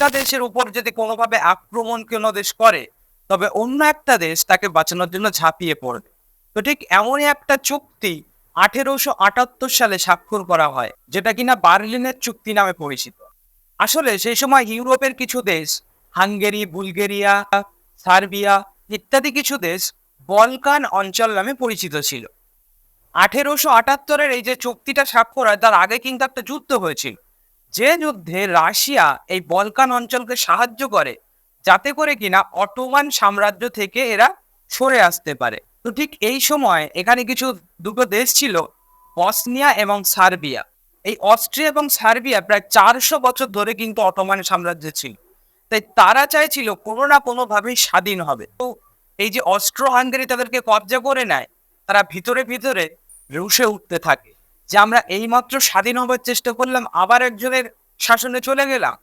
একটা দেশের উপর যদি কোনোভাবে আক্রমণ কোনো দেশ করে, তবে অন্য একটা দেশ তাকে বাঁচানোর জন্য ঝাঁপিয়ে পড়বে। তো ঠিক এমনই একটা চুক্তি আঠেরোশো আটাত্তর সালে স্বাক্ষর করা হয়, যেটা কিনা বার্লিনের চুক্তি নামে পরিচিত। আসলে সেই সময় ইউরোপের কিছু দেশ, হাঙ্গেরি, বুলগেরিয়া, সার্বিয়া ইত্যাদি কিছু দেশ বলকান অঞ্চল নামে পরিচিত ছিল। আঠেরোশো আটাত্তরের এই যে চুক্তিটা স্বাক্ষর হয়, তার আগে কিন্তু একটা যুদ্ধ হয়েছিল। যে যুদ্ধে রাশিয়া এই বলকান অঞ্চলকে সাহায্য করে, যাতে করে কিনা অটোমান সাম্রাজ্য থেকে এরা সরে আসতে পারে। তো ঠিক এই সময় এখানে কিছু দুটো দেশ ছিল, বসনিয়া এবং সার্বিয়া। এই অস্ট্রিয়া এবং সার্বিয়া প্রায় চারশো বছর ধরে কিন্তু অটোমান সাম্রাজ্য ছিল। তাই তারা চাইছিল কোনো না কোনোভাবেই স্বাধীন হবে। তো এই যে অস্ট্রো হাঙ্গেরি তাদেরকে কবজা করে নেয়, তারা ভিতরে ভিতরে রুশে উঠতে থাকে। যে আমরা এইমাত্র স্বাধীন হবার চেষ্টা করলাম আবার একজনের শাসনে চলে গেলাম।